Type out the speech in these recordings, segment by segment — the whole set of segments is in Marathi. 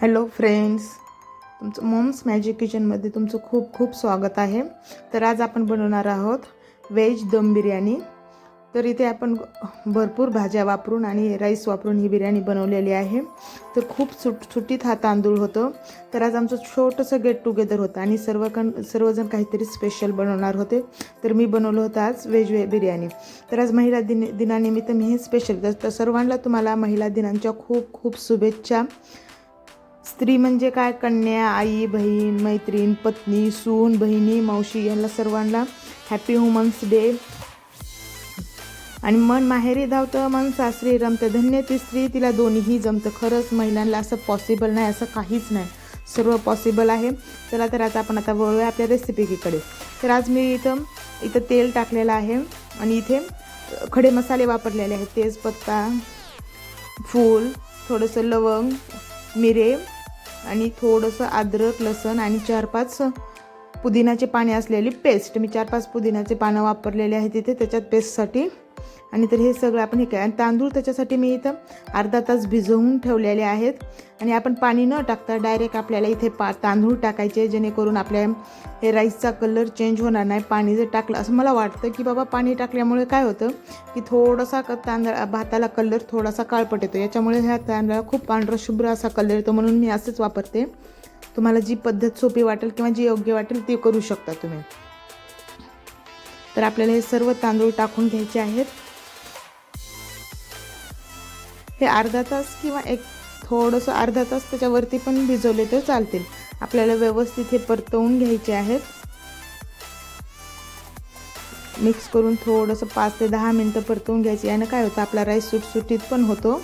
हॅलो फ्रेंड्स तुमचं मॉम्स मॅजिक किचनमध्ये तुमचं खूप खूप स्वागत आहे. तर आज आपण बनवणार आहोत व्हेज दम बिर्याणी. तर इथे आपण भरपूर भाज्या वापरून आणि राईस वापरून ही बिर्याणी बनवलेली आहे. तर खूप सुट सुटीत हा तांदूळ होतं. तर आज आमचं छोटंसं गेट टुगेदर होतं आणि सर्वकण सर्वजण काहीतरी स्पेशल बनवणार होते. तर मी बनवलं होतं आज व्हेज वे बिर्याणी. तर आज महिला दिन दिनानिमित्त मी हे स्पेशल तर सर्वांना तुम्हाला महिला दिनांच्या खूप खूप शुभेच्छा. स्त्री म्हणजे काय? कन्या आई बहीण मैत्रीण पत्नी सून बहिणी मावशी यांना सर्वांना हॅपी वुमन्स डे आणि मन माहेरी धावतं मन सासरी रमतं. धन्य ती स्त्री तिला दोन्हीही जमतं. खरंच महिलांना असं पॉसिबल नाही असं काहीच नाही. सर्व पॉसिबल आहे. चला तर आता आपण आता वळूया आपल्या रेसिपीकडे तर आज मी इथं इथं तेल टाकलेलं आहे. आणि इथे खडे मसाले वापरलेले आहेत. तेजपत्ता फूल थोडंसं लवंग मिरे आणि थोडंसं अद्रक लसण आणि चार पाच पुदिनाचे पाने असलेली पेस्ट मी चार पाच पुदिनाचे पानं वापरलेले आहेत तिथे. त्याच्यात पेस्टसाठी आणि तर हे सगळं आपण हे काय? आणि तांदूळ त्याच्यासाठी मी इथं अर्धा तास भिजवून ठेवलेले आहेत. आणि आपण पाणी न टाकता डायरेक्ट आपल्याला इथे पा तांदूळ टाकायचे जेणेकरून आपल्या हे राईसचा कलर चेंज होणार नाही. पाणी जर टाकलं असं मला वाटतं की बाबा पाणी टाकल्यामुळे काय होतं की थोडासा क तांदळा भाताला कलर थोडासा काळपट येतो. याच्यामुळे ह्या तांदळाला खूप पांढरा शुभ्र असा कलर येतो म्हणून मी असंच वापरते. तुम्हाला जी पद्धत सोपी वाटेल किंवा जी योग्य वाटेल ती करू शकता तुम्ही. तर आपल्याला हे सर्व तांदूळ टाकून घ्यायचे आहेत. हे अर्धा तास किंवा एक थोडंसं अर्धा तास त्याच्यावरती पण भिजवले तर चालतील. आपल्याला व्यवस्थित हे परतवून घ्यायचे आहेत. मिक्स करून थोडंसं पाच ते दहा मिनटं परतवून घ्यायचे. यानं काय होतं आपला राईस सुटसुटीत पण होतो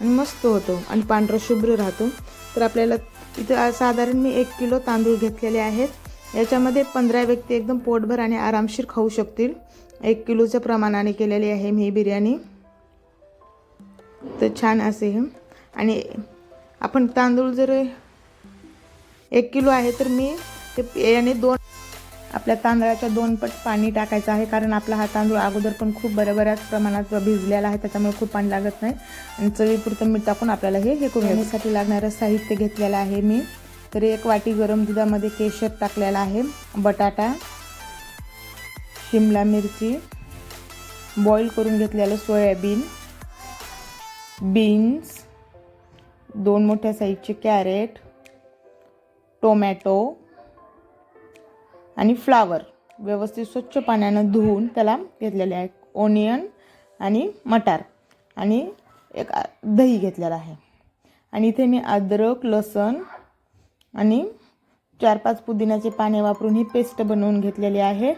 आणि मस्त होतो आणि पांढरा शुभ्र राहतो. तर आपल्याला इथं साधारण मी एक किलो तांदूळ घेतलेले आहेत. याच्यामध्ये पंधरा व्यक्ती एकदम पोटभर आणि आरामशीर खाऊ शकतील. एक किलोच्या प्रमाणाने केलेली आहे मी ही बिर्याणी. तर छान असे हे. आणि आपण तांदूळ जर एक किलो आहे तर मी ते याने दोन आपल्या तांदळाच्या दोन पट पाणी टाकायचं आहे. कारण आपला हा तांदूळ अगोदर पण खूप बऱ्या बऱ्याच प्रमाणात भिजलेला आहे. त्याच्यामुळे खूप पाणी लागत नाही. आणि चवीपुरतं मीठ टाकून आपल्याला हे हे करून यासाठी लागणारं साहित्य घेतलेलं आहे मी. तर एक वाटी गरम दुधामध्ये केशर टाकलेला आहे बटाटा शिमला मिरची बॉईल करून घेतलेलं सोयाबीन बीन्स दोन मोठ्या साईजचे कॅरेट टोमॅटो आणि फ्लावर. व्यवस्थित स्वच्छ पाण्यानं धुवून त्याला घेतलेले आहे. ओनियन आणि मटार आणि एक दही घेतलेलं आहे. आणि इथे मी अद्रक लसण आणि चार पाच पुदिन्याचे पाने वापरून ही पेस्ट बनवून घेतलेली आहे.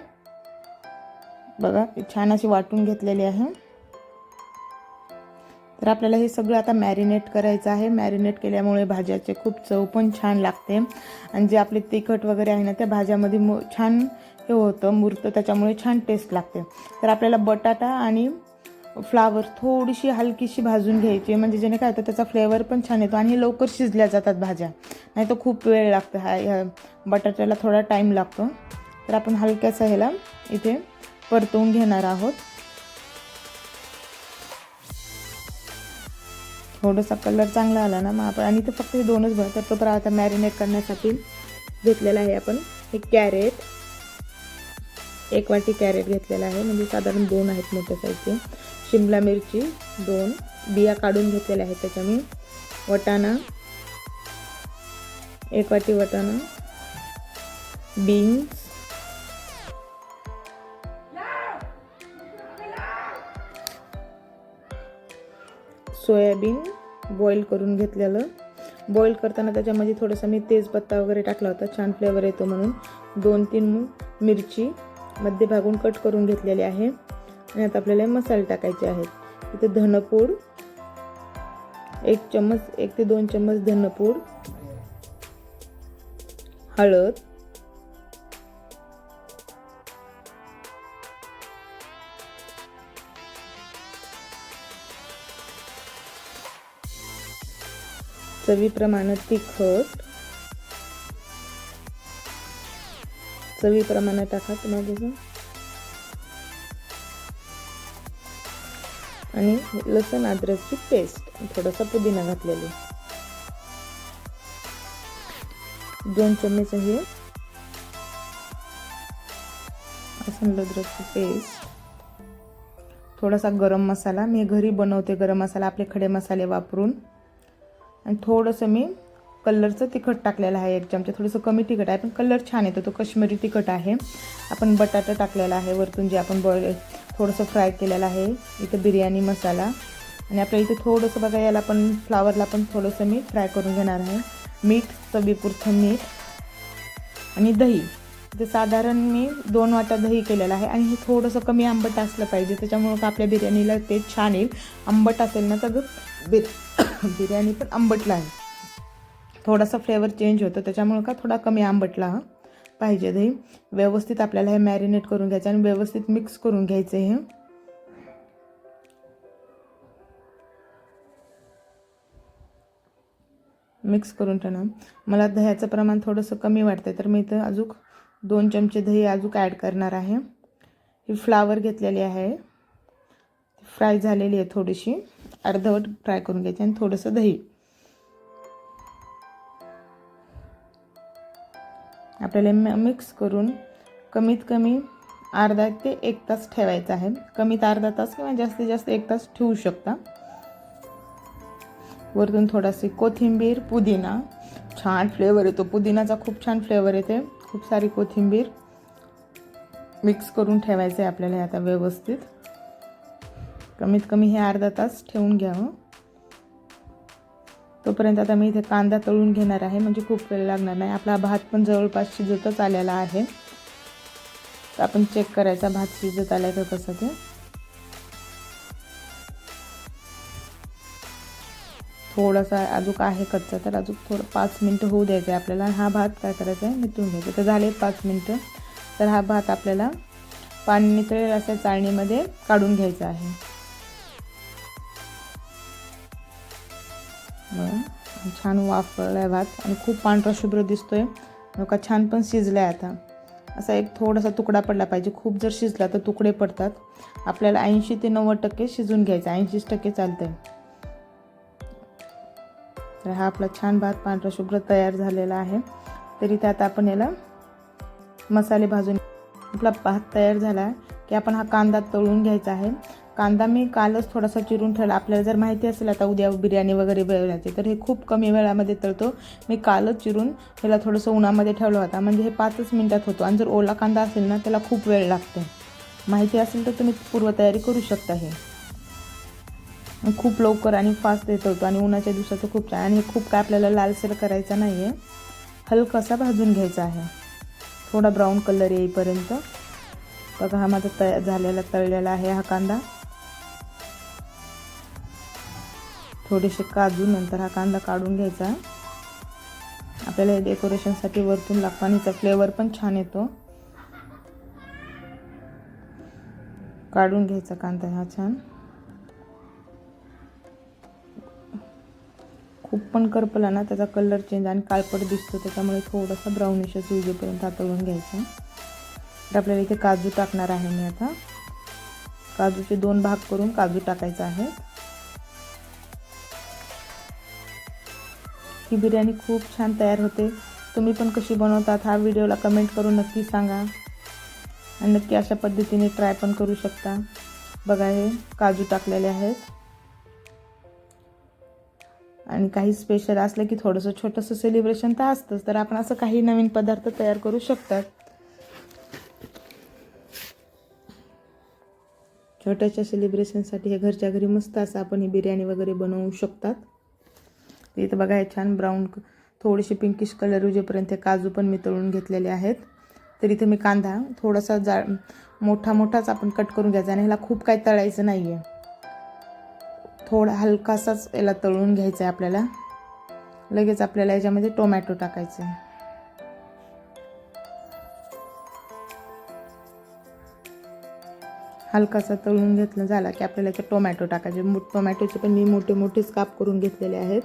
बघा छान अशी वाटून घेतलेली आहे. तर आपल्याला हे सगळं आता मॅरिनेट करायचं आहे. मॅरिनेट केल्यामुळे भाज्याचे खूप चव पण छान लागते. आणि जे आपले तिखट वगैरे आहे ना त्या भाज्यामध्ये मु छान हे होतं मुरतं त्याच्यामुळे छान टेस्ट लागते. तर आपल्याला बटाटा आणि फ्लावर थोडीशी हलकीशी भाजून घ्यायची म्हणजे जेणे काय होतं त्याचा फ्लेवर पण छान येतो आणि लवकर शिजल्या जातात भाज्या. नाही तर खूप वेळ लागतो हा ह्या बटाट्याला थोडा टाईम लागतो. तर आपण हलक्याचा ह्याला इथे परतवून घेणार आहोत. थोडासा कलर चांगला आला ना मग आपण आणि ते फक्त हे दोनच भरतात तर आता मॅरिनेट करण्यासाठी घेतलेला आहे आपण हे कॅरेट एक वाटी कॅरेट घेतलेला आहे. म्हणजे साधारण दोन आहेत मोठ्या साईजचे. शिमला मिरची दोन. बिया काढून घेतलेल्या आहेत त्याच्या मी. वटाणा. एक वाटी वटाणा. बीन्स. सोयाबीन बॉईल करून घेतलेलं. बॉईल करताना त्याच्यामध्ये थोडंसं मी तेजपत्ता वगैरे टाकला होता. छान फ्लेवर येतो म्हणून. दोन तीन मिरची. मध्य भागून कट करून घेतलेले आहे. आणि आता आपल्याला मसाले टाकायचे आहेत. इथे धनपूड एक चम्मच एक ते दोन चम्मच धनपूड हळद चवीप्रमाणे तिखट चवीप्रमाणे टाका तुम्हाला आणि लसण अद्रकची पेस्ट. थोडासा पुदिना घातलेली. दोन चम्मच हे. लसूण अद्रकची पेस्ट. थोडासा गरम मसाला. मी घरी बनवते गरम मसाला. आपले खडे मसाले वापरून. आणि थोडंसं मी कलरचं तिखट टाकलेलं आहे एक चमचा. थोडंसं कमी तिखट आहे पण कलर छान येतो. तो कश्मीरी तिखट आहे. आपण बटाटा टाकलेला आहे वरतून जे आपण बॉईल थोडंसं फ्राय केलेलं आहे. इथं बिर्याणी मसाला. आणि आपल्या इथे थोडंसं बघा याला पण फ्लावरला पण थोडंसं मी फ्राय करून घेणार आहे. मीठ चवीपुरतं मीठ आणि दही. ते साधारण मी दोन वाटा दही केलेलं आहे. आणि हे थोडंसं कमी आंबट असलं पाहिजे. त्याच्यामुळं का आपल्या बिर्याणीला ते छान येईल. आंबट असेल ना तर बिर बिर्याणी पण आंबटला आहे. थोडासा फ्लेवर चेंज होतो. त्याच्यामुळं का थोडा कमी आंबटला पाहिजे दही व्यवस्थित आपल्याला हे मॅरिनेट करून घ्यायचं आणि व्यवस्थित मिक्स करून घ्यायचं हे. मिक्स करून ठेवणं. मला दह्याचं प्रमाण थोडंसं कमी वाटतं तर मी इथं अजूक दोन चमचे दही अजून ॲड करणार आहे. ही फ्लावर घेतलेली आहे. फ्राय झालेली आहे थोडीशी. अर्धवट फ्राय करून घ्यायची आणि थोडंसं दही. आपल्याला मिक्स करून कमीत कमी अर्धा ते एक तास ठेवायचा आहे. कमीत अर्धा तास किंवा जास्तीत जास्त एक तास ठेवू शकता. वरतून थोडासी कोथिंबीर पुदिना. छान फ्लेवर येतो. पुदिनाचा खूप छान फ्लेवर येते. खूप सारी कोथिंबीर मिक्स करून ठेवायचं आहे आपल्याला आता व्यवस्थित. कमीत कमी हे अर्धा तास ठेवून घ्यावं. तोपर्यंत आता मी इथे कांदा तळून घेणार आहे. म्हणजे खूप वेळ लागणार नाही. आपला भात पण जवळपास शिजतच आलेला आहे. तर आपण चेक करायचा. भात शिजत आला का कसं ते. थोडासा अजूक आहे कच्चा तर अजून थोडं पाच मिनटं होऊ द्यायचं आहे आपल्याला. हा भात काय करायचा आहे मिटून घ्यायचा तर झाले पाच मिनटं. तर हा भात आपल्याला पाणी नितळेल अशा चाळणीमध्ये काढून घ्यायचा आहे. छान वाफळला आहे भात. आणि खूप पांढरा शुभ्र दिसतोय. नका छान पण शिजला आहे आता. असा एक थोडासा तुकडा पडला पाहिजे. खूप जर शिजला तर तुकडे पडतात. आपल्याला ऐंशी ते नव्वद टक्के शिजून घ्यायचं. ऐंशीच टक्के चालतं आहे तर हा आपला छान भात पांढरा शुभ्र तयार झालेला आहे. तरी त्यात आपण याला मसाले भाजून आपला भात तयार झाला आहे. की आपण हा कांदा तळून घ्यायचा आहे. कांदा मी कालच थोडासा चिरून ठेवला. आपल्याला जर माहिती असेल आता उद्या बिर्याणी वगैरे बनवायची तर हे खूप कमी वेळामध्ये तळतो. मी कालच चिरून ह्याला थोडंसं उन्हामध्ये ठेवलं होता. म्हणजे हे पाचच मिनटात होतो. आणि जर ओला कांदा असेल ना त्याला खूप वेळ लागते. माहिती असेल तर तुम्ही पूर्वतयारी करू शकता हे. खूप लवकर आणि फास्ट येत होतो आणि उन्हाच्या दिवसाचं खूप छान. आणि खूप काय आपल्याला लालसर करायचा नाही आहे हलकासा भाजून घ्यायचा आहे. थोडा ब्राऊन कलर येईपर्यंत. बघा हा माझा तया झालेला तळलेला आहे हा कांदा. थोडेसे काजू नंतर हा कांदा काढून घ्यायचा. आपल्याला डेकोरेशनसाठी वरतून लाकवाणीचा फ्लेवर पण छान येतो. काढून घ्यायचा कांदा हा छान. खूप पण करपला ना त्याचा कलर चेंज आणि काळपट दिसतो त्याच्यामुळे थोडासा ब्राउनिशच उजेपर्यंत हातळून घ्यायचा. तर आपल्याला इथे काजू टाकणार आहे मी आता. काजूचे दोन भाग करून काजू टाकायचा आहे ही बिर्याणी खूप छान तयार होते. तुम्ही पण कशी बनवतात हा व्हिडिओला कमेंट करून नक्की सांगा. आणि नक्की अशा पद्धतीने ट्राय पण करू शकता. बघा हे काजू टाकलेले आहेत. आणि काही स्पेशल असलं की थोडंसं छोटंसं सेलिब्रेशन तर असतंच. तर आपण असं काही नवीन पदार्थ तयार करू शकतात. छोट्याशा सेलिब्रेशनसाठी हे घरच्या घरी मस्त असं आपण ही बिर्याणी वगैरे बनवू शकतात. इथं बघा हे छान ब्राऊन थोडेसे पिंकिश कलर उजेपर्यंत काजू पण मी तळून घेतलेले आहेत. तर इथे मी कांदा थोडासा जा मोठा मोठाच आपण कट करून घ्यायचा आणि ह्याला खूप काही तळायचं नाही आहे थोडा हलकासाच याला तळून घ्यायचा आहे आपल्याला. लगेच आपल्याला याच्यामध्ये टोमॅटो टाकायचे. हलकासा तळून घेतलं झाला की आपल्याला याच्यात टोमॅटो टाकायचे. टोमॅटोचे पण मी मोठे मोठेच काप करून घेतलेले आहेत.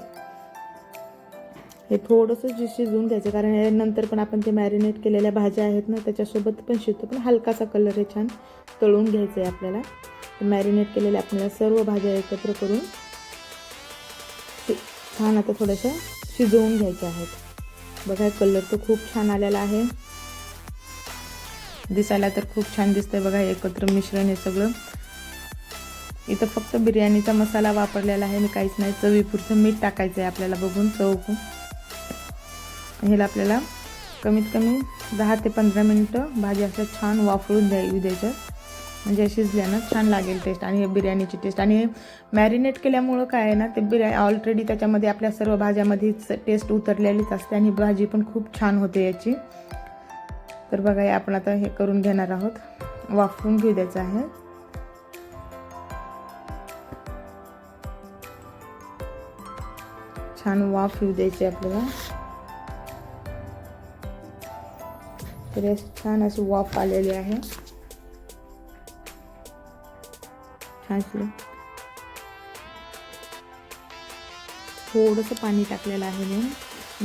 हे थोडंसं जे शिजवून घ्यायचं कारण नंतर पण आपण ते मॅरिनेट केलेल्या भाज्या आहेत ना त्याच्यासोबत पण शिजतो पण हलकासा कलर हे छान. तळून घ्यायचं आहे आपल्याला मॅरिनेट केलेल्या आपल्याला सर्व भाज्या एकत्र करून छान आता थोड्याशा शिजवून घ्यायच्या आहेत बघा कलर तर खूप छान आलेला आहे. दिसायला तर खूप छान दिसतंय बघा एकत्र मिश्रण हे सगळं. इथं फक्त बिर्याणीचा मसाला वापरलेला आहे मी काहीच नाही चवीपुरतं मीठ टाकायचं आहे आपल्याला बघून चव ह्याला आपल्याला कमीत कमी दहा ते पंधरा मिनटं भाजी असं छान वाफळून द्यावी द्यायचं. म्हणजे शिजल्यानं छान लागेल टेस्ट आणि हे बिर्याणीची टेस्ट आणि मॅरिनेट केल्यामुळं काय आहे ना ते बिर्या ऑलरेडी त्याच्यामध्ये आपल्या सर्व भाज्यामध्येच टेस्ट उतरलेलीच असते आणि भाजी पण खूप छान होते याची. तर बघा हे आपण आता हे करून घेणार आहोत. वाफवून घेऊ द्यायचं आहे. छान वाफ येऊ द्यायची आपल्याला. तर छान असं वाफ आलेली आहे. छान थोडंसं पाणी टाकलेलं आहे मी.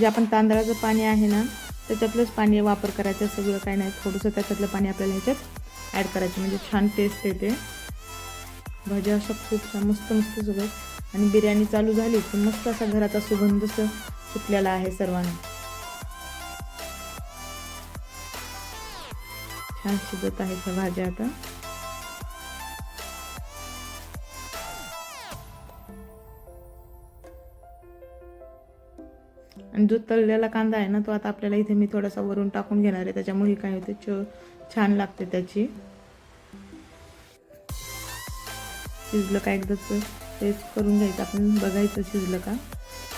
जे आपण तांदळाचं पाणी आहे ना त्याच्यातलंच पाणी वापर करायचं सगळं काय नाही. थोडंसं त्याच्यातलं पाणी आपल्याला ह्याच्यात ॲड करायचं म्हणजे छान टेस्ट येते. भाज्या अशा खूप छान मस्त मस्त सगळं. आणि बिर्याणी चालू झाली की मस्त असा घराचा सुगंध सुटलेला आहे सर्वांना. छान शिजत आहेत ह्या भाज्या आता. आणि जो तळलेला कांदा आहे ना तो आता आपल्याला इथे मी थोडासा वरून टाकून घेणार आहे. त्याच्यामुळे काय होते च छान लागते त्याची. शिजलं का एकदाच टेस्ट करून घ्यायचं. आपण बघायचं शिजलं का.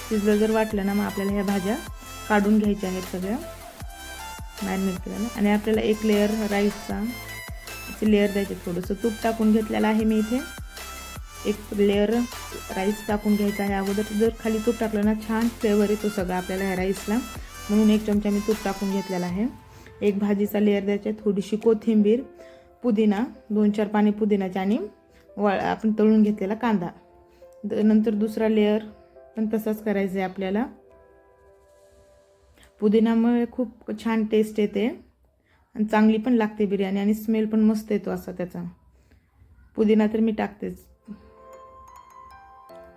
शिजलं जर वाटलं ना मग आपल्याला ह्या भाज्या काढून घ्यायच्या आहेत सगळ्या. मॅरिनेट केलेल्या आणि आपल्याला एक लेअर राईसचा लेअर द्यायचे थोडंसं. तूप टाकून घेतलेलं आहे मी इथे. एक लेअर राईस टाकून घ्यायचा आहे. अगोदर जर खाली तूप टाकलं ना छान फ्लेवर येतो सगळं आपल्याला ह्या राईसला म्हणून एक चमचा मी तूप टाकून घेतलेला आहे. एक भाजीचा लेअर द्यायचा थोडीशी कोथिंबीर पुदिना दोन चार पाणी पुदिनाचे आणि वळ आपण तळून घेतलेला कांदा. नंतर दुसरा लेअर पण तसाच करायचं आहे आपल्याला. पुदिनामुळे खूप छान टेस्ट येते. आणि चांगली पण लागते बिर्याणी आणि स्मेल पण मस्त येतो असा त्याचा. पुदिना तर मी टाकतेच.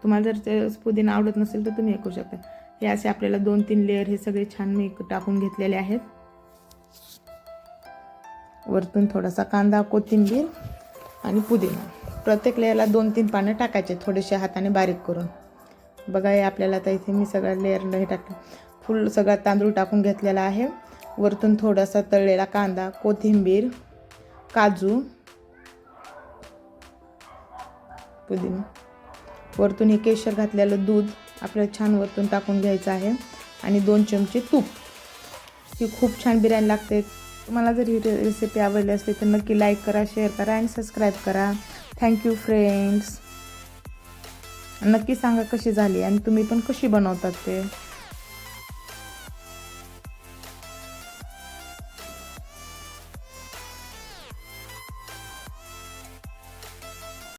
तुम्हाला जर ते पुदिना आवडत नसेल तर तुम्ही हे करू शकता. हे असे आपल्याला दोन तीन लेअर हे सगळे छान मी टाकून घेतलेले आहेत. वरतून थोडासा कांदा कोथिंबीर आणि पुदिना. प्रत्येक लेअरला दोन तीन पानं टाकायचे थोडेसे हाताने बारीक करून. बघा हे आपल्याला आता इथे मी सगळ्या लेअर हे टाकलं फुल सगळा तांदूळ टाकून घेतलेला आहे. वरतून थोडासा तळलेला कांदा कोथिंबीर काजू पुदिना. वरतून हे केशर घातलेलं दूध आपल्याला छान वरतून टाकून घ्यायचं आहे. आणि दोन चमचे तूप. ही खूप छान बिर्याणी लागते. तुम्हाला जर ही रेसिपी आवडली असली तर नक्की लाईक करा शेअर करा आणि सबस्क्राईब करा. थँक्यू फ्रेंड्स नक्की सांगा कशी झाली आणि तुम्ही पण कशी बनवतात ते.